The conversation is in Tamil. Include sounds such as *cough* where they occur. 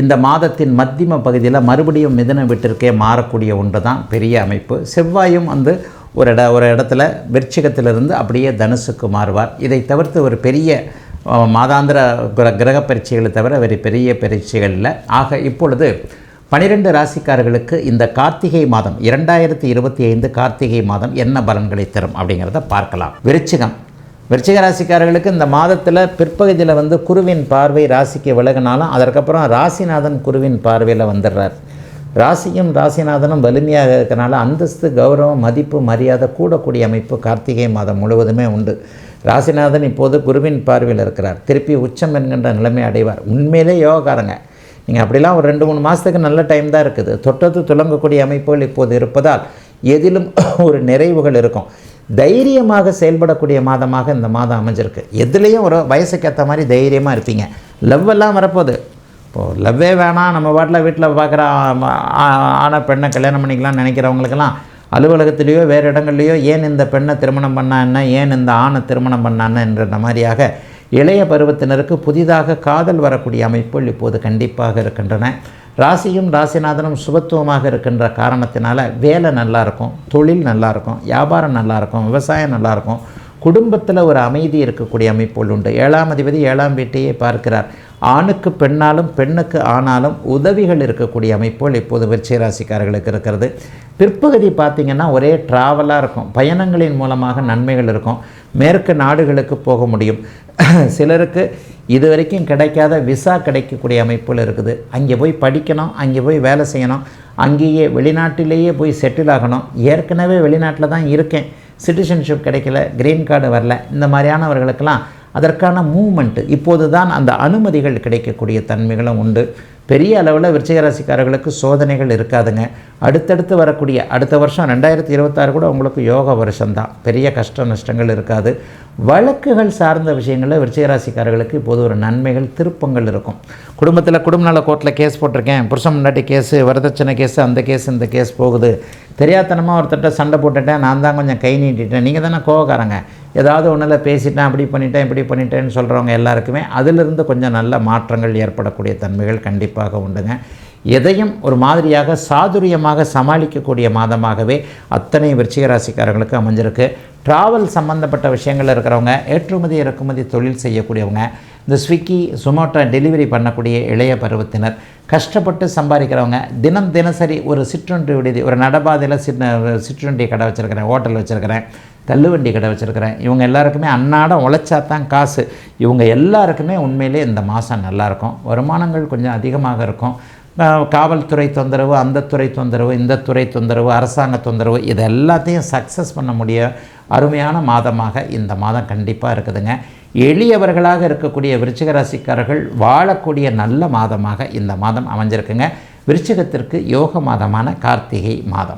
இந்த மாதத்தின் மத்தியம பகுதியில் மறுபடியும் மிதன வீட்டிற்கே மாறக்கூடிய ஒன்று தான் பெரிய அமைப்பு. செவ்வாயும் வந்து ஒரு இட ஒரு இடத்துல விருச்சிகத்திலிருந்து அப்படியே தனுசுக்கு மாறுவார். இதை தவிர்த்து ஒரு பெரிய மாதாந்திர கிர கிரக பரீட்சைகளை தவிர வேறு பெரிய பரீட்சைகள் இல்லை. ஆக இப்பொழுது பனிரெண்டு ராசிக்காரர்களுக்கு இந்த கார்த்திகை மாதம் இரண்டாயிரத்தி இருபத்தி ஐந்து கார்த்திகை மாதம் என்ன பலன்களை தரும் அப்படிங்கிறத பார்க்கலாம். விருச்சிகம் விருச்சிக ராசிக்காரர்களுக்கு இந்த மாதத்தில் பிற்பகுதியில் வந்து குருவின் பார்வை ராசிக்கு விலகினாலும் அதற்கப்புறம் ராசிநாதன் குருவின் பார்வையில் வந்துடுறார். ராசியும் ராசிநாதனும் வலிமையாக இருக்கனால அந்தஸ்து கௌரவம் மதிப்பு மரியாதை கூடக்கூடிய அமைப்பு கார்த்திகை மாதம் முழுவதுமே உண்டு. ராசிநாதன் இப்போது குருவின் பார்வையில் இருக்கிறார். திருப்பி உச்சம் என்கின்ற நிலைமை அடைவார். உண்மையிலே யோகாக்காரங்க. நீங்கள் அப்படிலாம் ஒரு ரெண்டு மூணு மாதத்துக்கு நல்ல டைம் தான் இருக்குது. தொட்டது துலங்கக்கூடிய அமைப்புகள் இப்போது இருப்பதால் எதிலும் ஒரு நிறைவுகள் இருக்கும். தைரியமாக செயல்படக்கூடிய மாதமாக இந்த மாதம் அமைஞ்சிருக்கு. எதுலேயும் ஒரு வயசுக்கு ஏற்ற மாதிரி தைரியமாக இருப்பீங்க. லவ் எல்லாம் வரப்போகுது. இப்போது லவ்வே வேணாம் நம்ம பாட்டில் வீட்டில் பார்க்குற ஆணை பெண்ணை கல்யாணம் பண்ணிக்கலாம்னு நினைக்கிறவங்களுக்கெல்லாம் அலுவலகத்திலேயோ வேறு இடங்கள்லையோ ஏன் இந்த பெண்ணை திருமணம் பண்ணா என்ன ஏன் இந்த ஆணை திருமணம் பண்ணான்னு என்ற மாதிரியாக இளைய பருவத்தினருக்கு புதிதாக காதல் வரக்கூடிய அமைப்புகள் இப்போது கண்டிப்பாக இருக்கின்றன. ராசியும் ராசிநாதனும் சுபத்துவமாக இருக்கின்ற காரணத்தினால வேலை நல்லாயிருக்கும் தொழில் நல்லாயிருக்கும் வியாபாரம் நல்லாயிருக்கும் விவசாயம் நல்லாயிருக்கும் குடும்பத்தில் ஒரு அமைதி இருக்கக்கூடிய அமைப்புகள் உண்டு. ஏழாம் அதிபதி ஏழாம் வீட்டையே பார்க்கிறார். ஆணுக்கு பெண்ணாலும் பெண்ணுக்கு ஆனாலும் உதவிகள் இருக்கக்கூடிய அமைப்புகள் இப்போது விருச்சிகராசிக்காரர்களுக்கு இருக்கிறது. பிற்பகுதி பார்த்திங்கன்னா ஒரே ட்ராவலாக இருக்கும். பயணங்களின் மூலமாக நன்மைகள் இருக்கும். மேற்கு நாடுகளுக்கு போக முடியும். *clears throat* சிலருக்கு இது வரைக்கும் கிடைக்காத விசா கிடைக்கக்கூடிய அமைப்புகள் இருக்குது. அங்கே போய் படிக்கணும் அங்கே போய் வேலை செய்யணும் அங்கேயே வெளிநாட்டிலேயே போய் செட்டில் ஆகணும். ஏற்கனவே வெளிநாட்டில் தான் இருக்கேன். சிட்டிசன்ஷிப் கிடைக்கல க்ரீன் கார்டு வரல இந்த மாதிரியானவர்களுக்கெல்லாம் அதற்கான மூமெண்ட்டு இப்போது தான் அந்த அனுமதிகள் கிடைக்கக்கூடிய தன்மைகளும் உண்டு. பெரிய அளவில் விருச்சிகராசிக்காரர்களுக்கு சோதனைகள் இருக்காதுங்க. அடுத்தடுத்து வரக்கூடிய அடுத்த வருஷம் ரெண்டாயிரத்தி இருபத்தாறு கூட உங்களுக்கு யோக வருஷம்தான். பெரிய கஷ்ட நஷ்டங்கள் இருக்காது. வழக்குகள் சார்ந்த விஷயங்களில் விருச்சிகராசிக்காரர்களுக்கு இப்போது ஒரு நன்மைகள் திருப்பங்கள் இருக்கும். குடும்பத்தில் குடும்ப நல கோர்ட்டில் கேஸ் போட்டிருக்கேன். புருஷன் முன்னாடி கேஸு வரதட்சணை கேஸு அந்த கேஸ் இந்த கேஸ் போகுது. தெரியாதனமாக ஒருத்தட்ட சண்டை போட்டுட்டேன் நான் தான் கொஞ்சம் கை நீட்டிட்டேன். நீங்கள் தானே கோவக்காரங்க. ஏதாவது ஒன்றில் பேசிட்டேன் அப்படி பண்ணிட்டேன் இப்படி பண்ணிட்டேன்னு சொல்கிறவங்க எல்லாருக்குமே அதிலிருந்து கொஞ்சம் நல்ல மாற்றங்கள் ஏற்படக்கூடிய தன்மைகள் கண்டிப்பாக உண்டுங்க. எதையும் ஒரு மாதிரியாக சாதுரியமாக சமாளிக்கக்கூடிய மாதமாகவே அத்தனை விருச்சிக ராசிக்காரங்களுக்கு அமைஞ்சிருக்கு. ட்ராவல் சம்மந்தப்பட்ட விஷயங்கள் இருக்கிறவங்க ஏற்றுமதி இறக்குமதி தொழில் செய்யக்கூடியவங்க இந்த ஸ்விக்கி சொமோட்டோ டெலிவரி பண்ணக்கூடிய இளைய பருவத்தினர். கஷ்டப்பட்டு சம்பாதிக்கிறவங்க தினம் தினசரி ஒரு சிற்றுண்டி விடுதி ஒரு நடபாதையில் சின்ன சிற்றுண்டி கடை வச்சுருக்கிறேன் ஹோட்டல் வச்சுருக்கிறேன் தள்ளுவண்டி கடை வச்சுருக்கிறேன். இவங்க எல்லாருக்குமே அன்னாடம் உழைச்சா தான் காசு. இவங்க எல்லாருக்குமே உண்மையிலே இந்த மாதம் நல்லாயிருக்கும் வருமானங்கள் கொஞ்சம் அதிகமாக இருக்கும். காவல்துறை தொந்தரவு அந்த துறை தொந்தரவு இந்த துறை தொந்தரவு அரசாங்க தொந்தரவு இது எல்லாத்தையும் சக்ஸஸ் பண்ண முடிய அருமையான மாதமாக இந்த மாதம் கண்டிப்பாக இருக்குதுங்க. எளியவர்களாக இருக்கக்கூடிய விருச்சிகராசிக்காரர்கள் வாழக்கூடிய நல்ல மாதமாக இந்த மாதம் அமைஞ்சிருக்குங்க. விருச்சிகத்திற்கு யோக மாதமான கார்த்திகை மாதம்.